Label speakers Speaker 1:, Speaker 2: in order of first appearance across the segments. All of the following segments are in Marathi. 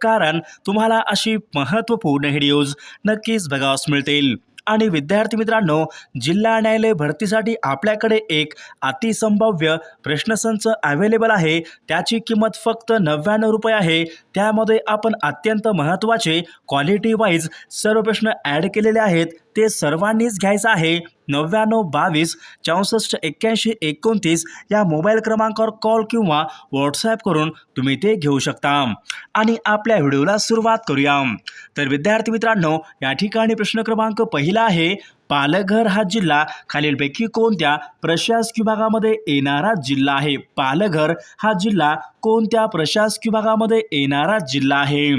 Speaker 1: कारण तुम्हाला अशी महत्त्वपूर्ण व्हिडिओज नक्कीच बघावास मिळतील. आणि विद्यार्थी मित्रांनो जिल्हा न्यायालय भरतीसाठी आपल्याकडे एक अतिसंभाव्य प्रश्नसंच अवेलेबल आहे. त्याची किंमत फक्त नव्याण्णव रुपये आहे. त्यामध्ये आपण अत्यंत महत्त्वाचे क्वालिटी वाईज सर्व प्रश्न ॲड केलेले आहेत. ते सर्वांनीच घ्यायचं आहे. नव्याण्णव बावीस चौसष्ट एक्क्याऐंशी एकोणतीस या मोबाईल क्रमांकावर कॉल किंवा व्हॉट्सॲप करून तुम्ही ते घेऊ शकता. आणि आपल्या व्हिडिओला सुरुवात करूया. तर विद्यार्थी मित्रांनो या ठिकाणी प्रश्न क्रमांक पहिला आहे. पालघर हा जिल्हा खालीलपैकी कोणत्या प्रशासकीय विभागामध्ये येणारा जिल्हा आहे? पालघर हा जिल्हा कोणत्या प्रशासकीय विभागामध्ये येणारा जिल्हा आहे?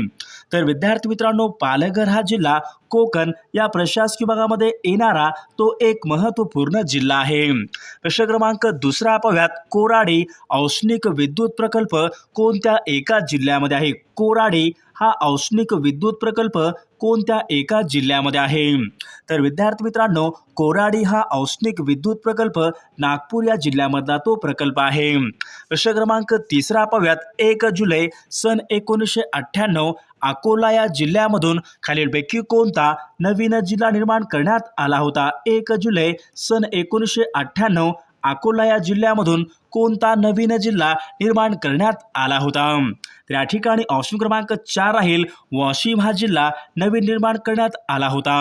Speaker 1: तर विद्यार्थी मित्रांनो पालघर हा जिल्हा कोकण या प्रशासकीय विभागामध्ये येणारा तो एक महत्त्वपूर्ण जिल्हा आहे. प्रश्न क्रमांक दुसरा पाहूयात. कोराडी औष्णिक विद्युत प्रकल्प कोणत्या एका जिल्ह्यामध्ये आहे? कोराडी हा औष्णिक विद्युत प्रकल्प कोणत्या एका जिल्ह्यामध्ये आहे? तर विद्यार्थी मित्रांनो कोराडी हा औष्णिक विद्युत प्रकल्प नागपूर या जिल्ह्यामधला तो प्रकल्प आहे. प्रश्न क्रमांक तिसरा पाव्यात एक जुलै सन एकोणीसशे अठ्ठ्याण्णव अकोला या जिल्ह्यामधून खालीलपैकी कोणता नवीन जिल्हा निर्माण करण्यात आला होता? एक जुलै सन एकोणीसशे अठ्ठ्याण्णव अकोला या जिल्ह्यामधून कोणता नवीन जिल्हा निर्माण करण्यात आला होता? तर या ठिकाणी ऑप्शन क्रमांक चार राहील. वाशिम हा जिल्हा नवीन निर्माण करण्यात आला होता.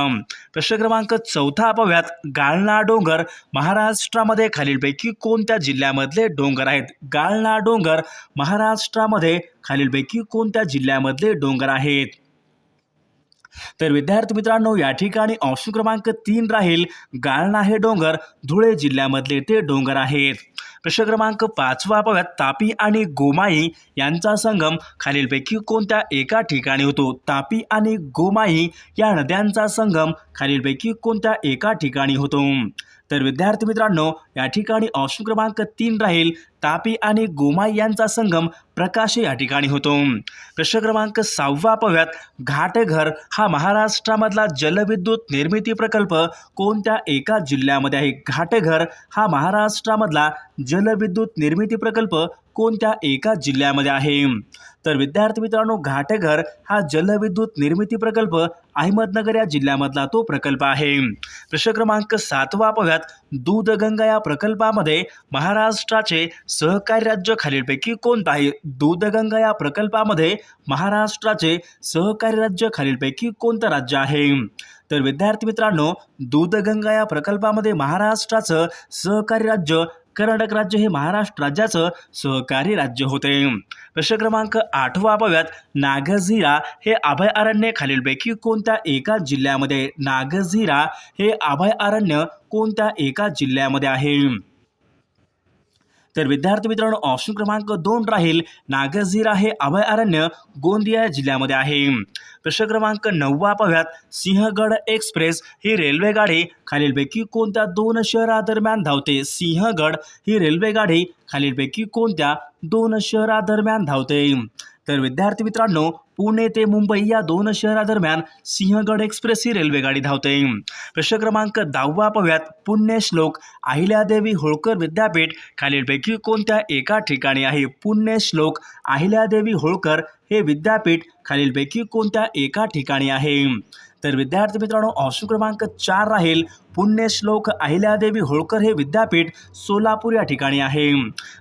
Speaker 1: प्रश्न क्रमांक चौथा पाहूयात गाळणा डोंगर महाराष्ट्रामध्ये खालीलपैकी कोणत्या जिल्ह्यामधले डोंगर आहेत? गाळणा डोंगर महाराष्ट्रामध्ये खालीलपैकी कोणत्या जिल्ह्यामधले डोंगर आहेत? तर विद्यार्थी मित्रांनो या ठिकाणी ऑप्शन क्रमांक तीन राहील गाळणा हे डोंगर धुळे जिल्ह्यामधले ते डोंगर आहेत. प्रश्न क्रमांक पाचवा पाहूयात तापी आणि गोमाई यांचा संगम खालीलपैकी कोणत्या एका ठिकाणी होतो? तापी आणि गोमाई या नद्यांचा संगम खालीलपैकी कोणत्या एका ठिकाणी होतो? तर विद्यार्थी मित्रांनो या ठिकाणी ऑप्शन क्रमांक तीन राहील तापी आणि गोमाई यांचा संगम प्रकाश या ठिकाणी होतो. प्रश्न क्रमांक सहावा पाहूयात. घाटघर हा महाराष्ट्रामधला जलविद्युत निर्मिती प्रकल्प कोणत्या एका जिल्ह्यामध्ये आहे? घाटघर हा महाराष्ट्रामधला जलविद्युत निर्मिती प्रकल्प कोणत्या एका जिल्ह्यामध्ये आहे? तर विद्यार्थी मित्रांनो घाटेघर हा जलविद्युत निर्मिती प्रकल्प अहमदनगर या जिल्ह्यामधला तो प्रकल्प आहे. प्रश्न क्रमांक सातवा अपघात दूधगंगा या प्रकल्पामध्ये महाराष्ट्राचे सहकारी राज्य खालीलपैकी कोणतं आहे? दूधगंगा या प्रकल्पामध्ये महाराष्ट्राचे सहकारी राज्य खालीलपैकी कोणतं राज्य आहे? तर विद्यार्थी मित्रांनो दूधगंगा या प्रकल्पामध्ये महाराष्ट्राचं सहकारी राज्य कर्नाटक राज्य हे महाराष्ट्र राज्याचं सहकारी राज्य होते. प्रश्न क्रमांक आठवा पाहूयात. नागझिरा हे अभयारण्य खालीलपैकी कोणत्या एका जिल्ह्यामध्ये? नागझिरा हे अभयारण्य कोणत्या एका जिल्ह्यामध्ये आहे? तर विद्यार्थी मित्रांनो ऑप्शन क्रमांक दोन राहील नागझीर हे अभयारण्य गोंदिया जिल्ह्यामध्ये आहे. प्रश्न क्रमांक नववा पाहूयात सिंहगड एक्सप्रेस ही रेल्वेगाडी खालीलपैकी कोणत्या दोन शहरादरम्यान धावते? सिंहगड ही रेल्वेगाडी खालीलपैकी कोणत्या दोन शहरादरम्यान धावते? तर विद्यार्थी मित्रांनो पुणे ते मुंबई या दोन शहरादरम्यान सिंहगड एक्सप्रेस ही रेल्वेगाडी धावते. प्रश्न क्रमांक दहावा पव्यात पुण्यश्लोक अहिल्यादेवी होळकर विद्यापीठ खालीलपैकी कोणत्या एका ठिकाणी आहे? पुण्यश्लोक अहिल्यादेवी होळकर हे विद्यापीठ खालीलपैकी कोणत्या एका ठिकाणी आहे? तर विद्यार्थी मित्रांनो ऑप्शन क्रमांक चार राहील पुण्यश्लोक अहिल्यादेवी होळकर हे विद्यापीठ सोलापूर या ठिकाणी आहे.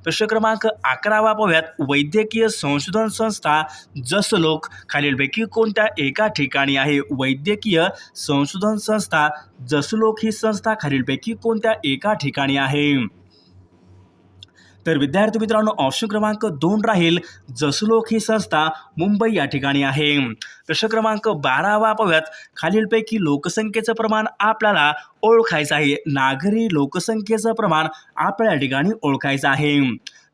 Speaker 1: प्रश्न क्रमांक अकरावा पाहूयात. वैद्यकीय संशोधन संस्था जसलोक खालीलपैकी कोणत्या एका ठिकाणी आहे? वैद्यकीय संशोधन संस्था जसलोक ही संस्था खालीलपैकी कोणत्या एका ठिकाणी आहे? तर विद्यार्थी मित्रांनो ऑप्शन क्रमांक दोन राहील जसलोक ही संस्था मुंबई या ठिकाणी आहे. प्रश्न क्रमांक बारावा पाहूयात. खालीलपैकी लोकसंख्येचं प्रमाण आपल्याला ओळखायचं आहे. नागरी लोकसंख्येचं प्रमाण आपल्या या ठिकाणी ओळखायचं आहे.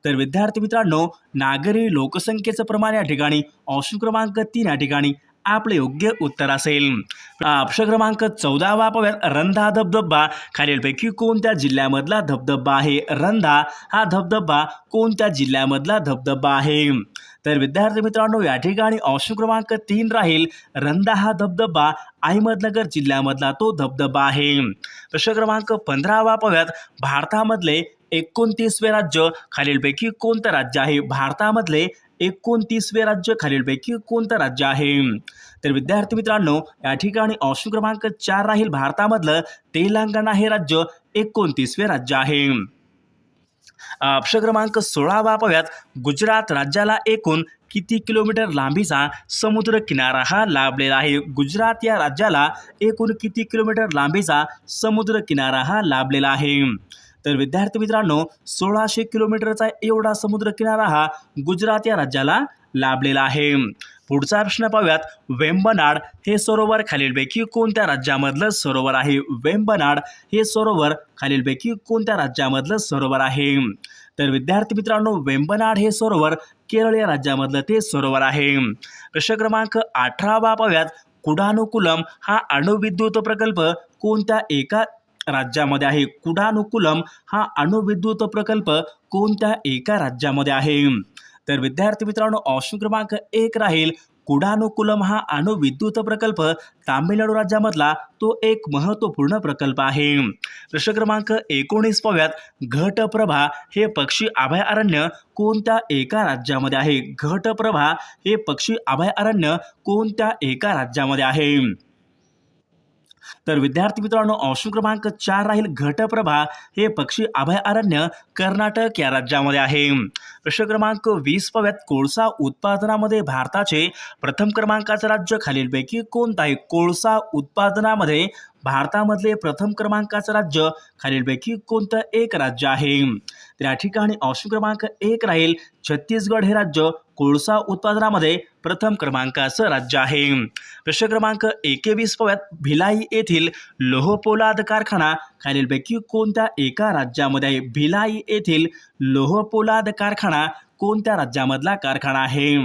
Speaker 1: तर विद्यार्थी मित्रांनो नागरी लोकसंख्येचं प्रमाण या ठिकाणी ऑप्शन क्रमांक तीन या ठिकाणी आपले योग्य उत्तर असेल. ऑप्शन क्रमांक चौदावा पाहूयात रंधा धबधबा खालीलपैकी कोणत्या जिल्ह्यामधला धबधबा आहे? रंधा हा धबधबा कोणत्या जिल्ह्यामधला धबधबा आहे? तर विद्यार्थी मित्रांनो या ठिकाणी ऑप्शन क्रमांक तीन राहील. रंधा हा धबधबा अहमदनगर जिल्ह्यामधला तो धबधबा आहे. प्रश्न क्रमांक पंधरावा पाहूयात भारतामधले एकोणतीसवे राज्य खालीलपैकी कोणतं राज्य आहे? भारतामधले एकोणतीसवे राज्य खालीलपैकी कोणतं राज्य आहे? तर विद्यार्थी मित्रांनो या ठिकाणी ऑप्शन क्रमांक चार राहील भारतामधलं. तेलंगणा हे राज्य एकोणतीसवे राज्य आहे. ऑप्शन क्रमांक सोळावा पाहूयात. गुजरात राज्याला एकूण किती किलोमीटर लांबीचा समुद्र किनारा हा लाभलेला आहे? गुजरात या राज्याला एकूण किती किलोमीटर लांबीचा समुद्र किनारा हा लाभलेला आहे? तर विद्यार्थी मित्रांनो सोळाशे किलोमीटरचा एवढा समुद्र किनारा हा गुजरात या राज्याला लाभलेला आहे. पुढचा प्रश्न पाहूयात वेंबनाड हे सरोवर खालीलपैकी कोणत्या राज्यामधलं सरोवर आहे? वेंबनाड हे सरोवर खालीलपैकी कोणत्या राज्यामधलं सरोवर आहे? तर विद्यार्थी मित्रांनो वेंबनाड हे सरोवर केरळ या राज्यामधलं ते सरोवर आहे. प्रश्न क्रमांक अठरावा पाहूयात कुडानुकुलम हा अणुविद्युत प्रकल्प कोणत्या एका राज्यामध्ये आहे. कुडानुकुलम हा अणुविद्युत प्रकल्प कोणत्या एका राज्यामध्ये आहे? तर विद्यार्थी मित्रांनो ऑप्शन क्रमांक एक राहील. कुडानुकुलम हा अणुविद्युत प्रकल्प तामिळनाडू राज्यामधला तो एक महत्त्वपूर्ण प्रकल्प आहे. प्रश्न क्रमांक एकोणीस पाहूयात घटप्रभा हे पक्षी अभयारण्य कोणत्या एका राज्यामध्ये आहे? घटप्रभा हे पक्षी अभयारण्य कोणत्या एका राज्यामध्ये आहे? तर विद्यार्थी मित्रांनो ऑप्शन क्रमांक चार राहील घटप्रभा हे पक्षी अभयारण्य कर्नाटक या राज्यामध्ये आहे. प्रश्न क्रमांक वीस पाव्यात कोळसा उत्पादनामध्ये भारताचे प्रथम क्रमांकाचं राज्य खालीलपैकी कोणतं आहे? कोळसा उत्पादनामध्ये भारतामधले प्रथम क्रमांकाचं राज्य खालीलपैकी कोणतं एक राज्य आहे? तर या ठिकाणी ऑप्शन क्रमांक एक राहील. छत्तीसगड हे राज्य कोळसा उत्पादनामध्ये प्रथम क्रमांकाचं राज्य आहे. प्रश्न क्रमांक एकेवीस पव्यात भिलाई येथील लोहपोलाद कारखाना खालीलपैकी कोणत्या एका राज्यामध्ये आहे? भिलाई येथील लोहपोलाद कारखाना कोणत्या राज्यामधला कारखाना आहे?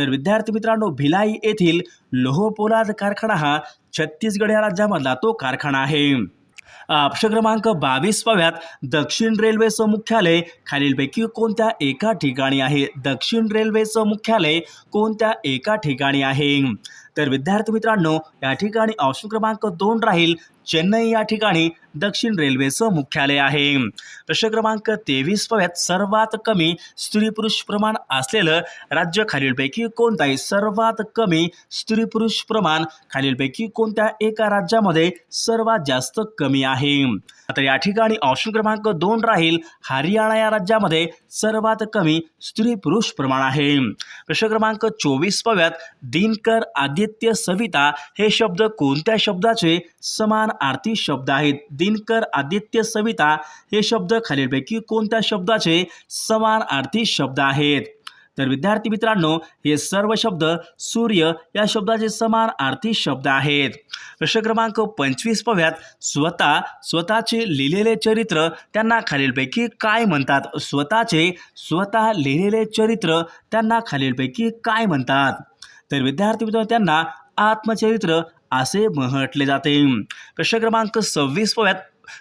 Speaker 1: तर विद्यार्थी मित्रांनो भिलाई येथील लोहपोलाद कारखाना हा छत्तीसगड या राज्यामधला तो कारखाना आहे. अक्ष क्रमांक बावीस पाव्यात दक्षिण रेल्वेचं मुख्यालय खालीलपैकी कोणत्या एका ठिकाणी आहे? दक्षिण रेल्वेचं मुख्यालय कोणत्या एका ठिकाणी आहे? तर विद्यार्थी मित्रांनो या ठिकाणी ऑप्शन क्रमांक दोन राहील. चेन्नई या ठिकाणी दक्षिण रेल्वेचं मुख्यालय आहे. प्रश्न क्रमांक तेवीस पव्यात सर्वात कमी स्त्री पुरुष प्रमाण असलेलं राज्य खालीलपैकी कोणतं आहे सर्वात कमी स्त्री पुरुष प्रमाण खालीलपैकी कोणत्या एका राज्यामध्ये सर्वात जास्त कमी आहे? आता या ठिकाणी ऑप्शन क्रमांक दोन राहील. हरियाणा या राज्यामध्ये सर्वात कमी स्त्री पुरुष प्रमाण आहे. प्रश्न क्रमांक चोवीस पव्यात दिनकर आदित्य सविता हे शब्द कोणत्या शब्दाचे समान आरती शब्द आहेत? दिनकर आदित्य सविता हे शब्द खालीलपैकी कोणत्या शब्दाचे समान अर्थी शब्द आहेत? तर विद्यार्थी मित्रांनो हे सर्व शब्द सूर्य या शब्दाचे समान आरती शब्द आहेत. प्रश्न क्रमांक पंचवीस पव्यात स्वतः स्वतःचे लिहिलेले चरित्र त्यांना खालीलपैकी काय म्हणतात? स्वतःचे स्वतः लिहिलेले चरित्र त्यांना खालीलपैकी काय म्हणतात? तर विद्यार्थी मित्रांनो त्यांना आत्मचरित्र असे म्हटले जाते. प्रश्न क्रमांक सव्वीस पव्यात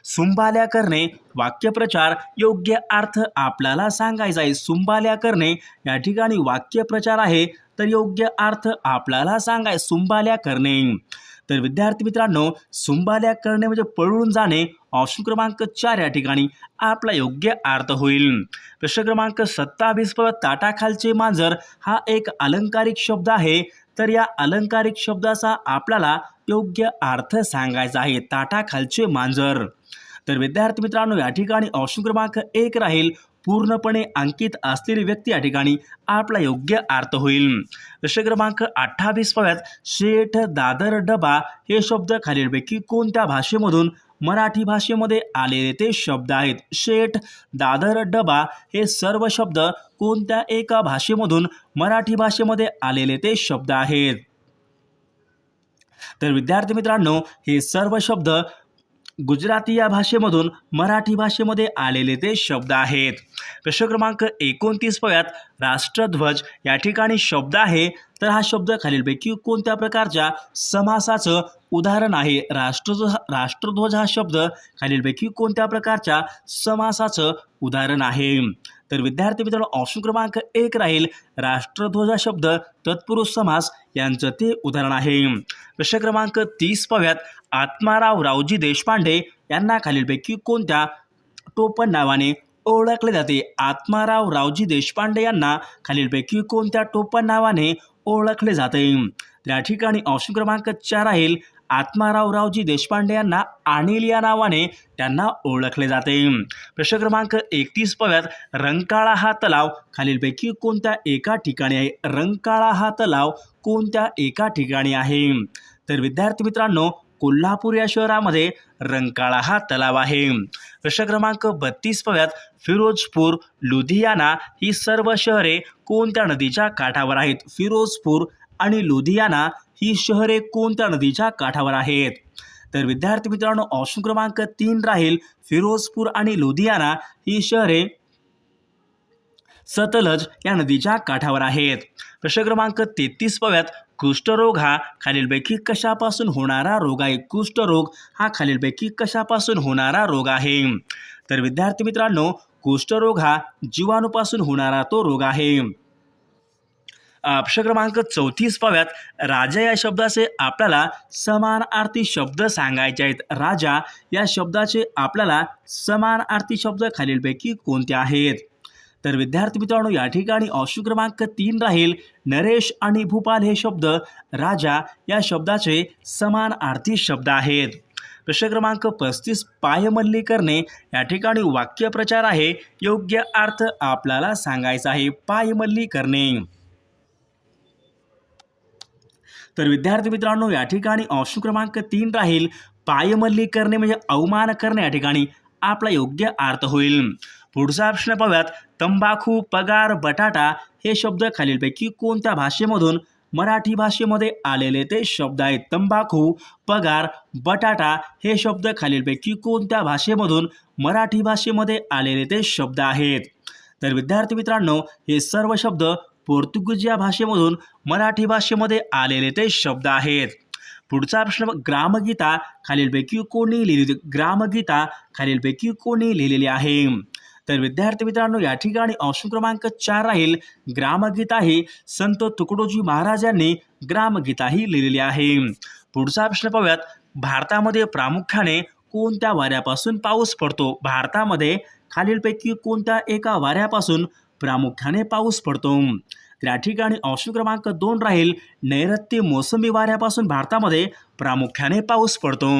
Speaker 1: सुंबाल्या करणे वाक्यप्रचार योग्य अर्थ आपल्याला सांगायचा आहे. सुंबाल्या करणे या ठिकाणी वाक्यप्रचार आहे तर योग्य अर्थ आपल्याला सांगाय सुंबाल्या करणे तर विद्यार्थी मित्रांनो सुंबाल्या करणे म्हणजे पळून जाणे ऑप्शन क्रमांक चार या ठिकाणी आपला योग्य अर्थ होईल. प्रश्न क्रमांक सत्तावीस ताटाखालचे मांजर हा एक अलंकारिक शब्द आहे. तर या अलंकारिक शब्दाचा आपल्याला योग्य अर्थ सांगायचा आहे. ताटाखालचे मांजर. तर विद्यार्थी मित्रांनो या ठिकाणी ऑप्शन क्रमांक एक राहील. पूर्णपणे अंकित असलेली व्यक्ती या ठिकाणी आपला योग्य अर्थ होईल. प्रश्न क्रमांक अठ्ठावीस पाव्यात शेठ दादर डबा हे शब्द खालीलपैकी कोणत्या भाषेमधून मराठी भाषेमध्ये आलेले ते शब्द आहेत? शेठ दादर डबा हे सर्व शब्द कोणत्या एका भाषेमधून मराठी भाषेमध्ये आलेले ते शब्द आहेत? तर विद्यार्थी मित्रांनो हे सर्व शब्द गुजराती या भाषेमधून मराठी भाषेमध्ये आलेले ते शब्द आहेत. प्रश्न क्रमांक एकोणतीस पव्यात राष्ट्रध्वज या ठिकाणी शब्द आहे. तर हा शब्द खालीलपैकी कोणत्या प्रकारच्या समासाचं उदाहरण आहे? राष्ट्रध्वज राष्ट्रध्वज हा शब्द खालीलपैकी कोणत्या प्रकारच्या समासाचं उदाहरण आहे? तर विद्यार्थी मित्रांनो ऑप्शन क्रमांक एक राहील. राष्ट्रध्वज शब्द तत्पुरुष समास यांचं ते उदाहरण आहे. प्रश्न क्रमांक तीस पव्यात आत्माराव रावजी देशपांडे यांना खालीलपैकी कोणत्या टोपण नावाने ओळखले जाते? आत्माराव रावजी देशपांडे यांना खालीलपैकी कोणत्या टोपण नावाने ओळखले जाते? त्या ठिकाणी ऑप्शन क्रमांक चार राहील. आत्माराव रावजी देशपांडे यांना अनिल या नावाने त्यांना ओळखले जाते. प्रश्न क्रमांक एकतीस पव्यात रंकाळा हा तलाव खालीलपैकी कोणत्या एका ठिकाणी आहे? रंकाळा हा तलाव कोणत्या एका ठिकाणी आहे? तर विद्यार्थी मित्रांनो कोल्हापूर या शहरामध्ये रंकाळा हा तलाव आहे. प्रश्न क्रमांक बत्तीस पव्यात फिरोजपूर लुधियाना ही सर्व शहरे कोणत्या नदीच्या काठावर आहेत? फिरोजपूर आणि लुधियाना ही शहरे कोणत्या नदीच्या काठावर आहेत? तर विद्यार्थी मित्रांनो ऑप्शन क्रमांक तीन राहील. फिरोजपूर आणि लुधियाना ही शहरे सतलज या नदीच्या काठावर आहेत. प्रश्न क्रमांक तेहतीस पव्यात कुष्ठरोग हा खालीलपैकी कशापासून होणारा रोग आहे? कुष्ठरोग हा खालीलपैकी कशापासून होणारा रोग आहे? तर विद्यार्थी मित्रांनो कुष्ठरोग हा जीवाणूपासून होणारा तो रोग आहे. अक्षर क्रमांक चौतीस पाव्यात राजा या शब्दाचे आपल्याला समानार्थी शब्द सांगायचे आहेत. राजा या शब्दाचे आपल्याला समानार्थी शब्द खालीलपैकी कोणते आहेत? तर विद्यार्थी मित्रांनो या ठिकाणी ऑप्शन क्रमांक तीन राहील. नरेश आणि भूपाल हे शब्द राजा या शब्दाचे समान आर्थी शब्द आहेत. प्रश्न क्रमांक पस्तीस पायमल्ली करणे या ठिकाणी वाक्यप्रचार आहे. योग्य अर्थ आपल्याला सांगायचा आहे. पायमल्ली करणे तर विद्यार्थी मित्रांनो या ठिकाणी ऑप्शन क्रमांक तीन राहील. पायमल्ली करणे म्हणजे अवमान करणे. या ठिकाणी आपला योग्य अर्थ होईल. पुढचा प्रश्न पाहूयात. तंबाखू पगार बटाटा हे शब्द खालीलपैकी कोणत्या भाषेमधून मराठी भाषेमध्ये आलेले ते शब्द आहेत? तंबाखू पगार बटाटा हे शब्द खालीलपैकी कोणत्या भाषेमधून मराठी भाषेमध्ये आलेले ते शब्द आहेत? तर विद्यार्थी मित्रांनो हे सर्व शब्द पोर्तुगीज या भाषेमधून मराठी भाषेमध्ये आलेले ते शब्द आहेत. पुढचा प्रश्न ग्रामगीता खालीलपैकी कोणी लिहिली ग्रामगीता खालीलपैकी कोणी लिहिलेली आहे? तर विद्यार्थी मित्रांनो या ठिकाणी ऑप्शन क्रमांक चार राहील ग्रामगीता ही संत तुकडोजी महाराज यांनी ग्रामगीता ही लिहिलेली आहे. पुढचा प्रश्न पाहूयात. भारतामध्ये प्रामुख्याने कोणत्या वाऱ्यापासून पाऊस पडतो? भारतामध्ये खालीलपैकी कोणत्या एका वाऱ्यापासून प्रामुख्याने पाऊस पडतो? त्या ठिकाणी ऑप्शन क्रमांक दोन राहील नैऋत्य मोसमी वाऱ्यापासून भारतामध्ये प्रामुख्याने पाऊस पडतो.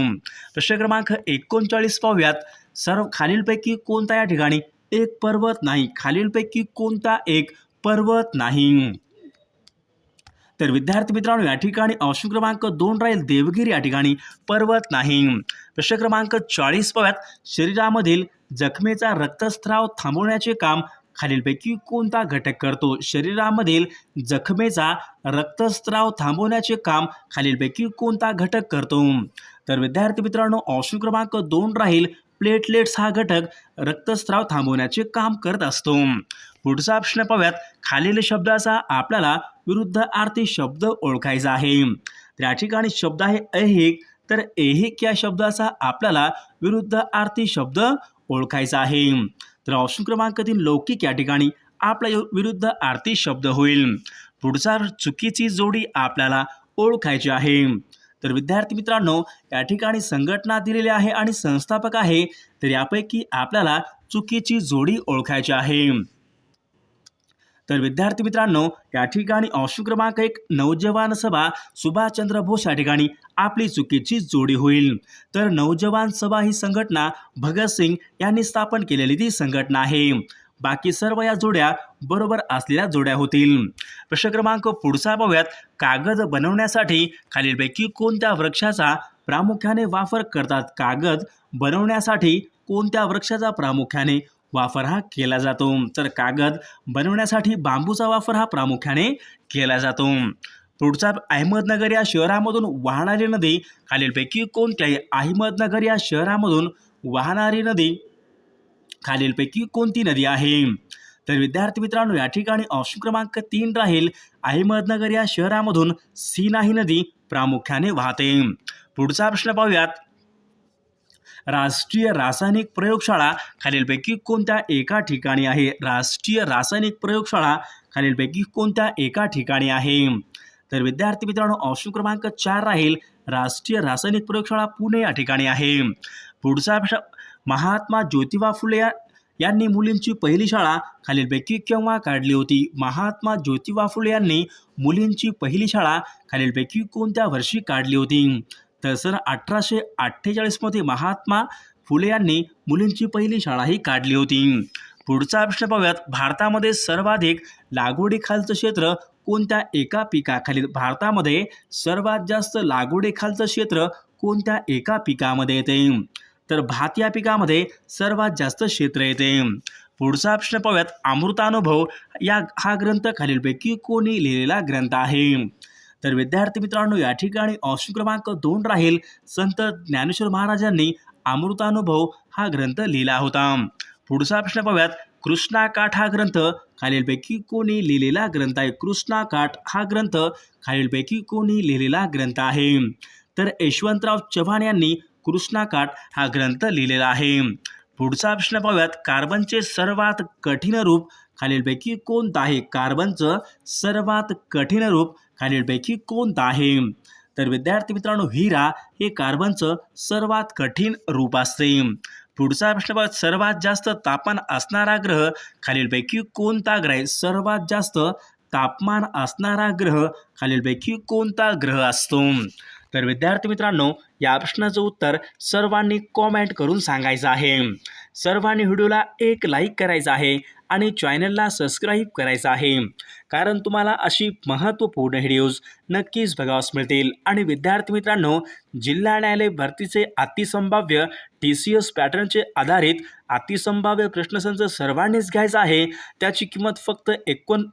Speaker 1: प्रश्न क्रमांक एकोणचाळीस पाहूयात. सर्व खालीलपैकी कोणता या ठिकाणी एक पर्वत नाही. खालीलपैकी कोणता एक पर्वत नाही? तर विद्यार्थी मित्रांनो या ठिकाणी ऑप्शन क्रमांक दोन राहील. देवगिरी या ठिकाणी पर्वत नाही. प्रश्न क्रमांक चाळीस पाव्यात शरीरामधील जखमेचा रक्तस्राव थांबवण्याचे काम खालीलपैकी कोणता घटक करतो? शरीरामधील जखमेचा रक्तस्राव थांबवण्याचे काम खालीलपैकी कोणता घटक करतो? तर विद्यार्थी मित्रांनो ऑप्शन क्रमांक दोन राहील. प्लेटलेट्स हा घटक रक्तस्राव थांबवण्याचे काम करत असतो. पुढचा प्रश्न पाहूयात. खालील शब्दाचा आपल्याला विरुद्ध आर्थिक शब्द ओळखायचा आहे. त्या ठिकाणी शब्द आहे ऐहिक तर ऐहिक या शब्दाचा आपल्याला विरुद्ध आर्थिक शब्द ओळखायचा आहे. तर ऑप्शन क्रमांक तीन लौकिक या ठिकाणी आपला विरुद्ध आर्थिक शब्द होईल. पुढचा चुकीची जोडी आपल्याला ओळखायची आहे. तर विद्यार्थी मित्रांनो या ठिकाणी संघटना दिलेली आहे आणि संस्थापक आहे तर यापैकी आपल्याला चुकीची जोडी ओळखायची आहे. तर विद्यार्थी मित्रांनो या ठिकाणी ऑप्शन क्रमांक एक नवजवान सभा सुभाषचंद्र बोस या ठिकाणी आपली चुकीची जोडी होईल. तर नवजवान सभा ही संघटना भगतसिंग यांनी स्थापन केलेली ती संघटना आहे. बाकी सर्व या जोड्या बरोबर असलेल्या जोड्या होतील. प्रश्न क्रमांक पुढचा पाहूयात कागद बनवण्यासाठी खालीलपैकी कोणत्या वृक्षाचा प्रामुख्याने वापर करतात? कागद बनवण्यासाठी कोणत्या वृक्षाचा प्रामुख्याने वापर हा केला जातो? तर कागद बनवण्यासाठी बांबूचा वापर हा प्रामुख्याने केला जातो. पुढचा अहमदनगर या शहरामधून वाहणारी नदी खालीलपैकी कोणत्याही अहमदनगर या शहरामधून वाहणारी नदी खालीलपैकी कोणती नदी आहे? तर विद्यार्थी मित्रांनो या ठिकाणी ऑप्शन क्रमांक तीन राहील. अहमदनगर या शहरामधून सीनाही नदी प्रामुख्याने वाहते. पुढचा प्रश्न पाहूयात. राष्ट्रीय रासायनिक प्रयोगशाळा खालीलपैकी कोणत्या एका ठिकाणी आहे? राष्ट्रीय रासायनिक प्रयोगशाळा खालीलपैकी कोणत्या एका ठिकाणी आहे? तर विद्यार्थी मित्रांनो ऑप्शन क्रमांक चार राहील. राष्ट्रीय रासायनिक प्रयोगशाळा पुणे या ठिकाणी आहे. पुढचा प्रश्न महात्मा ज्योतिबा फुले या- यांनी मुलींची पहिली शाळा खालीलपैकी केव्हा काढली होती? महात्मा ज्योतिबा फुले यांनी मुलींची पहिली शाळा खालीलपैकी कोणत्या वर्षी काढली होती? तर सर अठराशे अठ्ठेचाळीसमध्ये महात्मा फुले यांनी मुलींची पहिली शाळाही काढली होती. पुढचा प्रश्न पाहूयात. भारतामध्ये सर्वाधिक लागवडीखालचं क्षेत्र कोणत्या एका पिकाखाली भारतामध्ये सर्वात जास्त लागवडीखालचं क्षेत्र कोणत्या एका पिकामध्ये येते? तर भात या पिकामध्ये सर्वात जास्त क्षेत्र येते. पुढचा प्रश्न पाहूयात अमृतानुभव या हा ग्रंथ खालीलपैकी कोणी लिहिलेला ग्रंथ आहे? तर विद्यार्थी मित्रांनो या ठिकाणी ऑप्शन क्रमांक दोन राहील. संत ज्ञानेश्वर महाराजांनी अमृतानुभव हा ग्रंथ लिहिला होता. पुढचा प्रश्न पाहूयात कृष्णाकाठ हा ग्रंथ खालीलपैकी कोणी लिहिलेला ग्रंथ आहे? कृष्णाकाठ हा ग्रंथ खालीलपैकी कोणी लिहिलेला ग्रंथ आहे? तर यशवंतराव चव्हाण यांनी कृष्णाकाठ हा ग्रंथ लिहिलेला आहे. पुढचा प्रश्न पाहूयात. कार्बनचे सर्वात कठीण रूप खालीलपैकी कोणतं आहे? कार्बनचं सर्वात कठीण रूप खालीलपैकी कोणतं आहे? तर विद्यार्थी मित्रांनो हिरा हे कार्बनचं सर्वात कठीण रूप असते. पुढचा प्रश्न बघा सर्वात जास्त तापमान असणारा ग्रह खालीलपैकी कोणता ग्रह आहे? सर्वात जास्त तापमान असणारा ग्रह खालीलपैकी कोणता ग्रह असतो? तर विद्यार्थी मित्रांनो या प्रश्नाचं उत्तर सर्वांनी कॉमेंट करून सांगायचं आहे. सर्वांनी व्हिडिओला एक लाईक करायचं आहे आणि चॅनलला सबस्क्राईब करायचं आहे. कारण तुम्हाला अशी महत्त्वपूर्ण व्हिडिओज नक्कीच बघावास मिळतील. आणि विद्यार्थी मित्रांनो जिल्हा न्यायालय भरतीचे अतिसंभाव्य टी सी एस पॅटर्नचे आधारित अतिसंभाव्य प्रश्नसंच सर्वांनीच घ्यायचा आहे. त्याची किंमत फक्त एकोण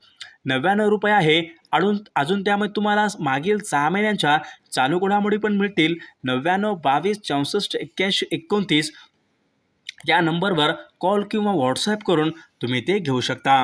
Speaker 1: नव्याण्णव रुपये आहे. अडून अजून त्यामध्ये तुम्हाला मागील सहा महिन्यांच्या चालू घडामोडी पण मिळतील. नव्याण्णव बावीस चौसष्ट एक्क्याऐंशी एकोणतीस या नंबरवर कॉल किंवा व्हॉट्सॲप करून तुम्ही ते घेऊ शकता.